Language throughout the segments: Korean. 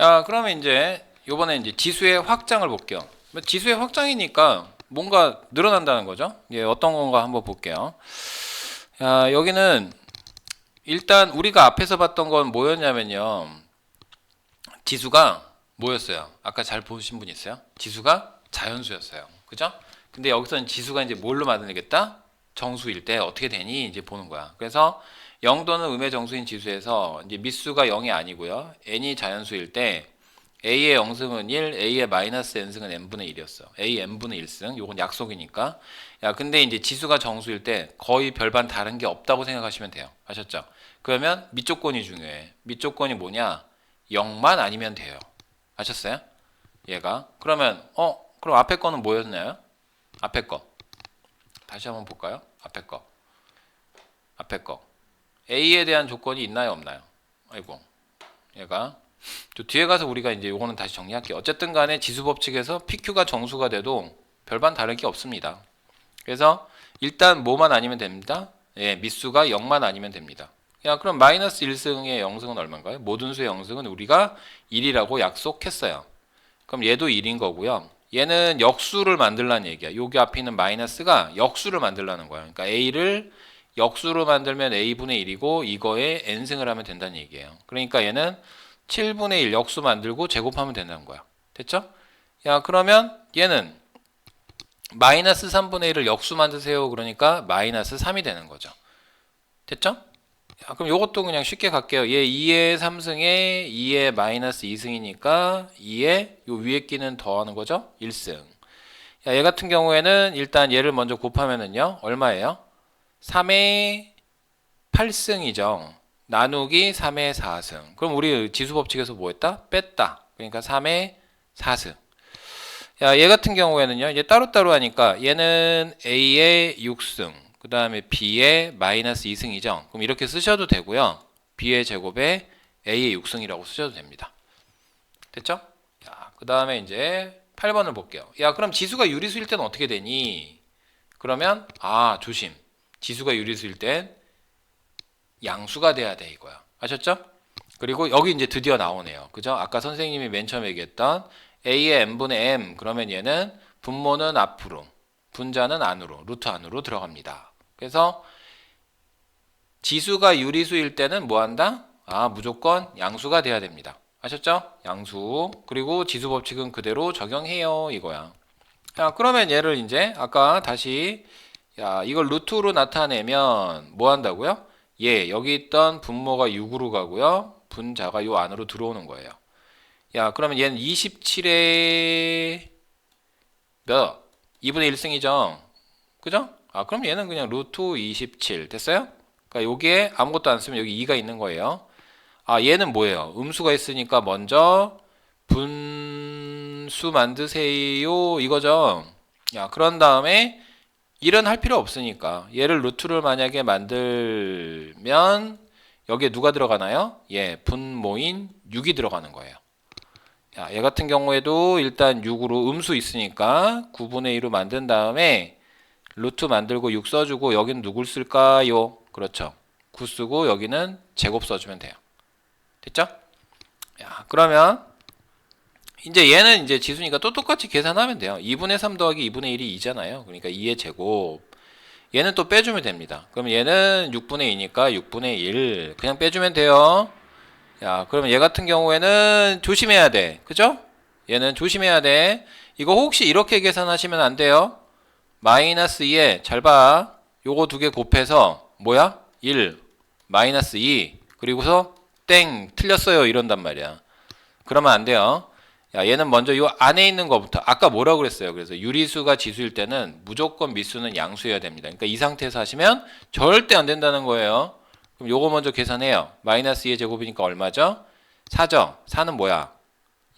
야, 그러면 이제 요번에 이제 지수의 확장을 볼게요. 뭐 지수의 확장이니까 뭔가 늘어난다는 거죠. 예, 어떤 건가 한번 볼게요. 야, 여기는 일단 우리가 앞에서 봤던 건 뭐였냐면요. 지수가 뭐였어요? 아까 잘 보신 분 있어요? 지수가 자연수였어요. 그죠? 근데 여기서는 지수가 이제 뭘로 만들겠다? 정수일 때 어떻게 되니? 이제 보는 거야. 그래서 0도는 음의 정수인 지수에서 이제 밑수가 0이 아니고요. n이 자연수일 때 a의 0승은 1, a의 마이너스 n승은 n분의 1이었어. a n분의 1승. 요건 약속이니까. 야, 근데 이제 지수가 정수일 때 거의 별반 다른 게 없다고 생각하시면 돼요. 아셨죠? 그러면 밑조건이 중요해. 밑조건이 뭐냐? 0만 아니면 돼요. 아셨어요? 얘가. 그러면 어, 그럼 앞에 거는 뭐였나요? 앞에 거. 다시 한번 볼까요? 앞에 거. 앞에 거. A에 대한 조건이 있나요, 없나요? 아이고. 얘가 저 뒤에 가서 우리가 이제 요거는 다시 정리할게요. 어쨌든 간에 지수 법칙에서 PQ가 정수가 돼도 별반 다를 게 없습니다. 그래서 일단 뭐만 아니면 됩니다. 예, 밑수가 0만 아니면 됩니다. 야, 그럼 마이너스 1승의 0승은 얼마인가요? 모든 수의 0승은 우리가 1이라고 약속했어요. 그럼 얘도 1인 거고요. 얘는 역수를 만들라는 얘기야. 여기 앞에 있는 마이너스가 역수를 만들라는 거야. 그러니까 A를 역수로 만들면 A분의 1이고 이거에 N승을 하면 된다는 얘기예요. 그러니까 얘는 7분의 1 역수 만들고 제곱하면 된다는 거야. 됐죠? 야, 그러면 얘는 마이너스 3분의 1을 역수 만드세요. 그러니까 마이너스 3이 되는 거죠. 됐죠? 야, 그럼 요것도 그냥 쉽게 갈게요. 얘 2의 3승에 2의 마이너스 2승이니까 2의 요 위에 끼는 더하는 거죠? 1승. 야, 얘 같은 경우에는 일단 얘를 먼저 곱하면은요. 얼마예요? 3의 8승이죠. 나누기 3의 4승. 그럼 우리 지수 법칙에서 뭐 했다? 뺐다. 그러니까 3의 4승. 야, 얘 같은 경우에는요. 이제 따로따로 하니까 얘는 A의 6승, 그 다음에 B의 마이너스 2승이죠. 그럼 이렇게 쓰셔도 되고요. B의 제곱에 A의 6승이라고 쓰셔도 됩니다. 됐죠? 야, 그 다음에 이제 8번을 볼게요. 야, 그럼 지수가 유리수일 때는 어떻게 되니? 그러면 아, 조심. 지수가 유리수일 땐 양수가 돼야 돼 이거야. 아셨죠? 그리고 여기 이제 드디어 나오네요. 그죠? 아까 선생님이 맨 처음에 얘기했던 a의 n분의 m 그러면 얘는 분모는 앞으로 분자는 안으로 루트 안으로 들어갑니다. 그래서 지수가 유리수일 때는 뭐 한다? 아 무조건 양수가 돼야 됩니다. 아셨죠? 양수 그리고 지수 법칙은 그대로 적용해요 이거야. 자 그러면 얘를 이제 아까 다시 야 이걸 루트로 나타내면 뭐 한다고요? 예 여기 있던 분모가 6으로 가고요 분자가 요 안으로 들어오는 거예요. 야, 그러면 얘는 27에 몇? 2분의 1승이죠. 그죠? 아, 그럼 얘는 그냥 루트 27. 됐어요? 그러니까 여기에 아무것도 안 쓰면 여기 2가 있는 거예요. 아, 얘는 뭐예요? 음수가 있으니까 먼저 분수 만드세요. 이거죠. 야, 그런 다음에 1은 할 필요 없으니까 얘를 루트를 만약에 만들면 여기에 누가 들어가나요? 예, 분모인 6이 들어가는 거예요. 자, 얘 같은 경우에도 일단 6으로 음수 있으니까 9분의 1로 만든 다음에 루트 만들고 6 써주고 여기는 누굴 쓸까요? 그렇죠. 9 쓰고 여기는 제곱 써주면 돼요. 됐죠? 야, 그러면 이제 얘는 이제 지수니까 또 똑같이 계산하면 돼요. 2분의 3 더하기 2분의 1이 2잖아요. 그러니까 2의 제곱. 얘는 또 빼주면 됩니다. 그럼 얘는 6분의 2니까 6분의 1 그냥 빼주면 돼요. 야, 그러면 얘 같은 경우에는 조심해야 돼. 그죠? 얘는 조심해야 돼. 이거 혹시 이렇게 계산하시면 안 돼요. 마이너스 2에 잘 봐. 요거 두 개 곱해서 뭐야? 1 마이너스 2 그리고서 땡 틀렸어요 이런단 말이야. 그러면 안 돼요. 야, 얘는 먼저 요 안에 있는 거부터 아까 뭐라고 그랬어요. 그래서 유리수가 지수일 때는 무조건 미수는 양수여야 됩니다. 그러니까 이 상태에서 하시면 절대 안 된다는 거예요. 그럼 요거 먼저 계산해요. 마이너스 2의 제곱이니까 얼마죠? 4죠. 4는 뭐야?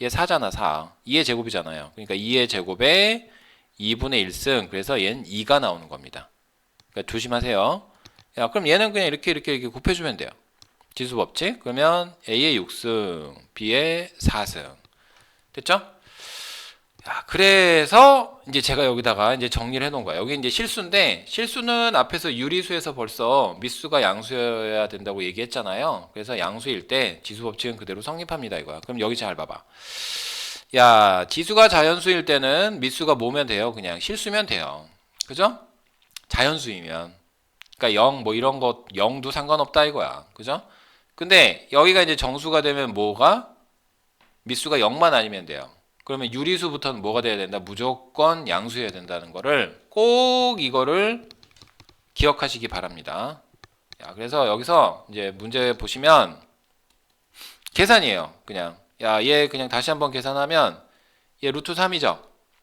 얘 4잖아, 4. 2의 제곱이잖아요. 그러니까 2의 제곱에 2분의 1승. 그래서 얘는 2가 나오는 겁니다. 그러니까 조심하세요. 야, 그럼 얘는 그냥 이렇게 이렇게 이렇게 곱해주면 돼요. 지수 법칙. 그러면 A의 6승, B의 4승. 됐죠? 야, 그래서 이제 제가 여기다가 이제 정리를 해놓은 거야. 여기 이제 실수인데 실수는 앞에서 유리수에서 벌써 미수가 양수여야 된다고 얘기했잖아요. 그래서 양수일 때 지수 법칙은 그대로 성립합니다 이거야. 그럼 여기 잘 봐봐. 야, 지수가 자연수일 때는 미수가 뭐면 돼요? 그냥 실수면 돼요. 그죠? 자연수이면. 그러니까 0 뭐 이런 것 0도 상관없다 이거야. 그죠? 근데 여기가 이제 정수가 되면 뭐가 미수가 0만 아니면 돼요. 그러면 유리수부터는 뭐가 돼야 된다? 무조건 양수여야 된다는 거를 꼭 이거를 기억하시기 바랍니다. 야, 그래서 여기서 이제 문제 보시면 계산이에요. 그냥 야, 얘 그냥 다시 한번 계산하면 얘 루트 3이죠.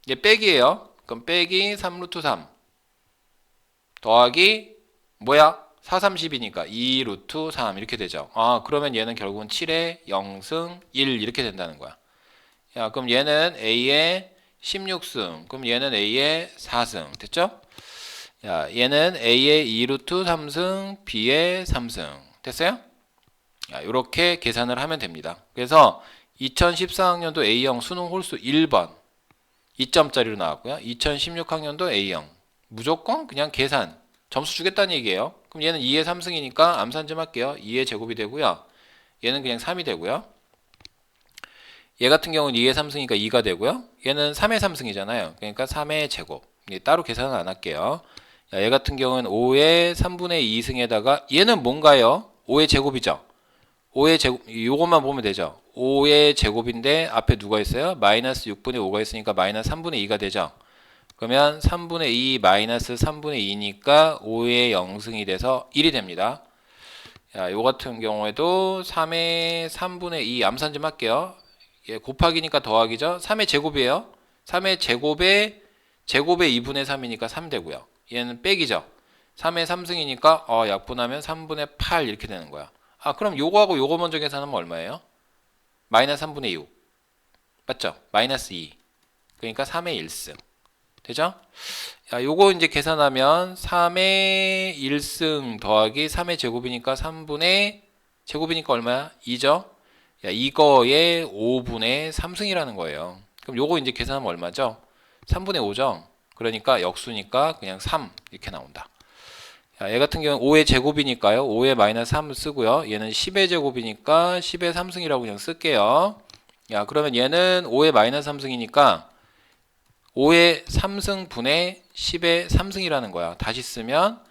얘 빼기예요. 그럼 빼기 3 루트 3 더하기 뭐야? 4, 30이니까 2 루트 3 이렇게 되죠. 아, 그러면 얘는 결국은 7에 0승 1 이렇게 된다는 거야. 야, 그럼 얘는 A의 16승. 그럼 얘는 A의 4승. 됐죠? 야, 얘는 A의 2 루트 3승, B의 3승. 됐어요? 야, 이렇게 계산을 하면 됩니다. 그래서 2014학년도 A형 수능 홀수 1번 2점짜리로 나왔고요. 2016학년도 A형 무조건 그냥 계산 점수 주겠다는 얘기예요. 그럼 얘는 2의 3승이니까 암산 좀 할게요. 2의 제곱이 되고요. 얘는 그냥 3이 되고요. 얘 같은 경우는 2의 3승이니까 2가 되고요. 얘는 3의 3승이잖아요. 그러니까 3의 제곱. 이게 따로 계산은 안 할게요. 야, 얘 같은 경우는 5의 3분의 2승에다가 얘는 뭔가요? 5의 제곱이죠. 5의 제곱 요것만 보면 되죠. 5의 제곱인데 앞에 누가 있어요? 마이너스 6분의 5가 있으니까 마이너스 3분의 2가 되죠. 그러면 3분의 2 마이너스 3분의 2니까 5의 0승이 돼서 1이 됩니다. 야, 요 같은 경우에도 3의 3분의 2 암산 좀 할게요. 예, 곱하기니까 더하기죠. 3의 제곱이에요. 3의 제곱에 제곱의 2분의 3이니까 3 되고요. 얘는 빼기죠. 3의 3승이니까 어, 약분하면 3분의 8 이렇게 되는 거야. 아, 그럼 요거하고 요거 먼저 계산하면 얼마예요? 마이너스 3분의 6. 맞죠? 마이너스 2. 그러니까 3의 1승. 되죠? 야, 요거 이제 계산하면 3의 1승 더하기 3의 제곱이니까 3분의 제곱이니까 얼마야? 2죠? 야, 이거의 5분의 3승이라는 거예요. 그럼 요거 이제 계산하면 얼마죠? 3분의 5죠? 그러니까 역수니까 그냥 3 이렇게 나온다. 야, 얘 같은 경우는 5의 제곱이니까요. 5의 마이너스 3을 쓰고요. 얘는 10의 제곱이니까 10의 3승이라고 그냥 쓸게요. 야, 그러면 얘는 5의 마이너스 3승이니까 5의 3승 분의 10의 3승이라는 거야. 다시 쓰면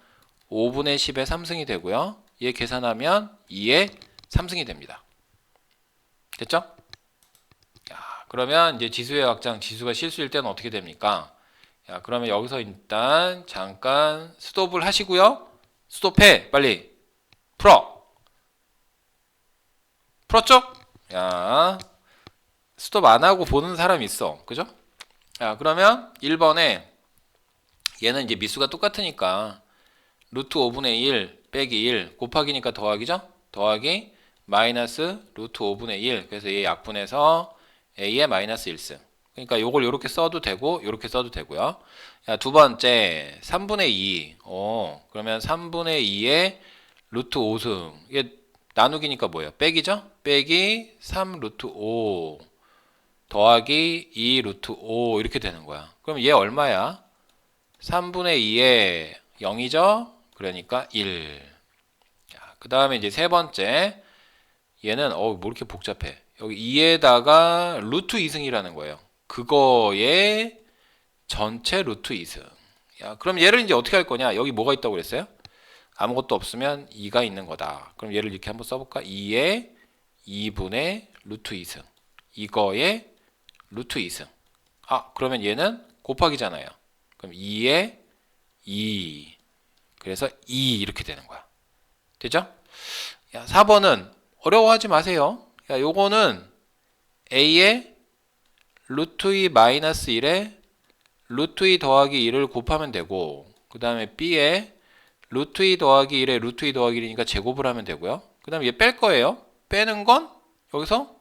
5분의 10의 3승이 되고요. 얘 계산하면 2의 3승이 됩니다. 됐죠? 야, 그러면 이제 지수의 확장, 지수가 실수일 때는 어떻게 됩니까? 야, 그러면 여기서 일단 잠깐 스톱을 하시고요. 스톱해, 빨리. 풀어. 풀었죠? 야, 스톱 안 하고 보는 사람 있어. 그죠? 야, 그러면 1번에 얘는 이제 미수가 똑같으니까 루트 5분의 1 빼기 1 곱하기니까 더하기죠? 더하기 마이너스 루트 5분의 1 그래서 얘 약분해서 a의 마이너스 1승 그러니까 요걸 요렇게 써도 되고 요렇게 써도 되고요 야, 두 번째 3분의 2 어, 그러면 3분의 2의 루트 5승 이게 나누기니까 뭐예요? 빼기죠? 빼기 3 루트 5 더하기 2 루트 5 이렇게 되는 거야 그럼 얘 얼마야? 3분의 2에 0이죠? 그러니까 1. 그 다음에 이제 세 번째. 얘는, 어, 뭐 이렇게 복잡해. 여기 2에다가 루트 2승이라는 거예요. 그거의 전체 루트 2승. 야, 그럼 얘를 이제 어떻게 할 거냐? 여기 뭐가 있다고 그랬어요? 아무것도 없으면 2가 있는 거다. 그럼 얘를 이렇게 한번 써볼까? 2의 2분의 루트 2승. 이거의 루트 2승. 아, 그러면 얘는 곱하기잖아요. 그럼 2에 2. 그래서 2 이렇게 되는 거야. 되죠? 야, 4번은 어려워하지 마세요. 야, 요거는 a의 루트 2 마이너스 1에 루트 2 더하기 1을 곱하면 되고 그 다음에 b에 루트 2 더하기 1에 루트 2 더하기 1이니까 제곱을 하면 되고요. 그 다음에 얘 뺄 거예요. 빼는 건 여기서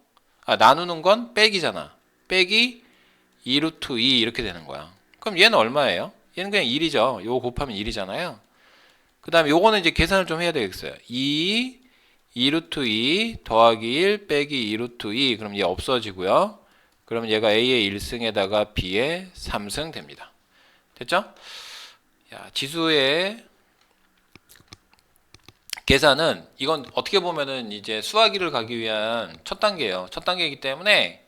아, 나누는 건 빼기잖아. 빼기 2 루트 2 이렇게 되는 거야. 그럼 얘는 얼마예요? 얘는 그냥 1이죠. 요거 곱하면 1이잖아요. 그 다음에 요거는 이제 계산을 좀 해야 되겠어요. 2, 2루트 2 더하기 1 빼기 2루트 2 그럼 얘 없어지고요. 그러면 얘가 A의 1승에다가 B의 3승 됩니다. 됐죠? 야, 지수의 계산은 이건 어떻게 보면은 이제 수학이를 가기 위한 첫 단계예요. 첫 단계이기 때문에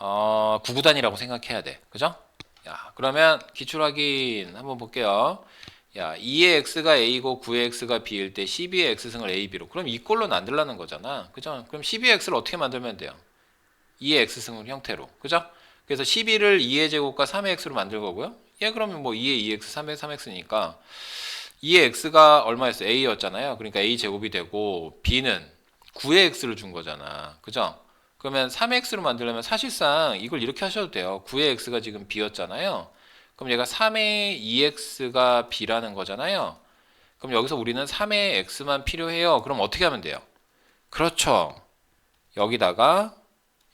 어, 구구단이라고 생각해야 돼. 그죠? 야, 그러면 기출 확인 한번 볼게요. 야, 2의 x가 a고 9의 x가 b일 때 12의 x승을 a, b로. 그럼 이 꼴로 만들라는 거잖아. 그죠? 그럼 12의 x를 어떻게 만들면 돼요? 2의 x승을 형태로. 그죠? 그래서 12를 2의 제곱과 3의 x로 만들 거고요. 얘 그러면 뭐 2의 2x, 3의 3x니까 2의 x가 얼마였어? a였잖아요. 그러니까 a 제곱이 되고 b는 9의 x를 준 거잖아. 그죠? 그러면 3x로 만들려면 사실상 이걸 이렇게 하셔도 돼요. 9의 x가 지금 b였잖아요. 그럼 얘가 3의 2x가 b라는 거잖아요. 그럼 여기서 우리는 3의 x만 필요해요. 그럼 어떻게 하면 돼요? 그렇죠. 여기다가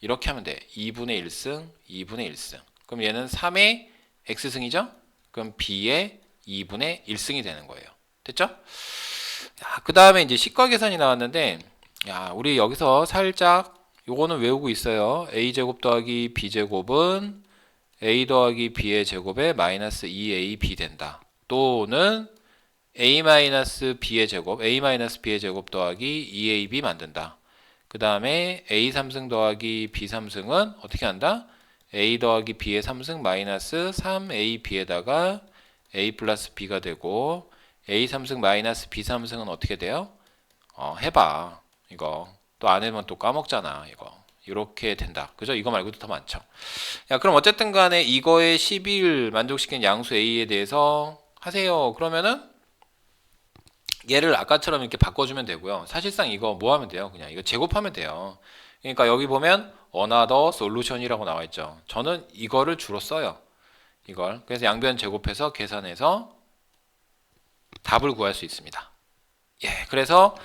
이렇게 하면 돼. 2분의 1승, 2분의 1승. 그럼 얘는 3의 x승이죠? 그럼 b의 2분의 1승이 되는 거예요. 됐죠? 야, 그 다음에 이제 식과 계산이 나왔는데, 야, 우리 여기서 살짝 요거는 외우고 있어요. a제곱 더하기 b제곱은 a 더하기 b의 제곱에 마이너스 2ab 된다. 또는 a 마이너스 b의 제곱, a 마이너스 b의 제곱 더하기 2ab 만든다. 그 다음에 a 3승 더하기 b 3승은 어떻게 한다? a 더하기 b의 3승 마이너스 3ab에다가 a 플러스 b가 되고 a 3승 마이너스 b 3승은 어떻게 돼요? 어, 해봐. 이거 또 안 해면 또 까먹잖아. 이거 이렇게 된다. 그죠? 이거 말고도 더 많죠. 야, 그럼 어쨌든 간에 이거의 12를 만족시킨 양수 a에 대해서 하세요. 그러면은 얘를 아까처럼 이렇게 바꿔주면 되고요. 사실상 이거 뭐 하면 돼요? 그냥 이거 제곱하면 돼요. 그러니까 여기 보면 another solution이라고 나와 있죠. 저는 이거를 주로 써요. 이걸. 그래서 양변 제곱해서 계산해서 답을 구할 수 있습니다. 예, 그래서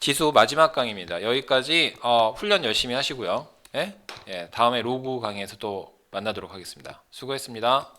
지수 마지막 강의입니다. 여기까지 어, 훈련 열심히 하시고요. 예? 예, 다음에 로그 강의에서 또 만나도록 하겠습니다. 수고했습니다.